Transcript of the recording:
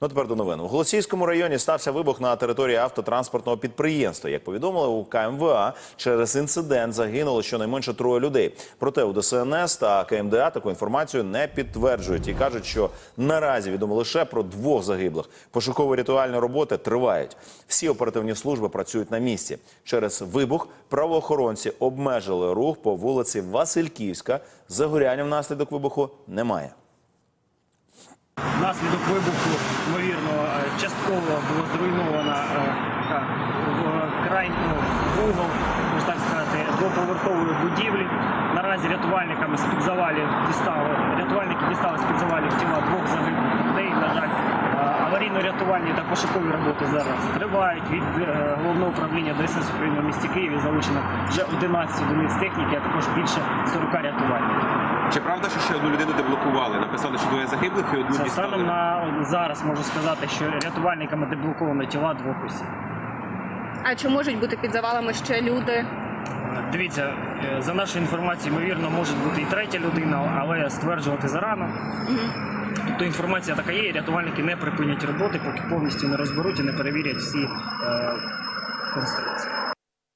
Ну, тепер до новин. У Голосіївському районі стався вибух на території автотранспортного підприємства. Як повідомили у КМВА, через інцидент загинуло щонайменше троє людей. Проте у ДСНС та КМДА таку інформацію не підтверджують і кажуть, що наразі відомо лише про двох загиблих. Пошуково-рятувальні роботи тривають. Всі оперативні служби працюють на місці. Через вибух правоохоронці обмежили рух по вулиці Васильківська. Загоряння внаслідок вибуху немає. Внаслідок вибуху, ймовірно, е, частково було зруйновано е, так, в край ну, вугол, можна так сказати, двоповерхової будівлі. Наразі рятувальниками з-під дістали, рятувальники дістали з-під завалів тіла двох загиблих людей. На жаль, Е, аварійно-рятувальні та пошукові роботи зараз тривають. Від е, головного управління ДСНС України в місті Києві залучено вже 11 одиниць техніки, а також більше 40 рятувальників. Правда, що ще одну людину деблокували? Написали, що двоє загиблих і одну дістали? станом на зараз можу сказати, що рятувальниками деблоковано тіла двох осіб. А чи можуть бути під завалами ще люди? Дивіться, е, за нашою інформацією, ймовірно, може бути і третя людина, але стверджувати зарано. Тобто інформація така є, і рятувальники не припинять роботи, поки повністю не розберуть і не перевірять всі е, конструкції.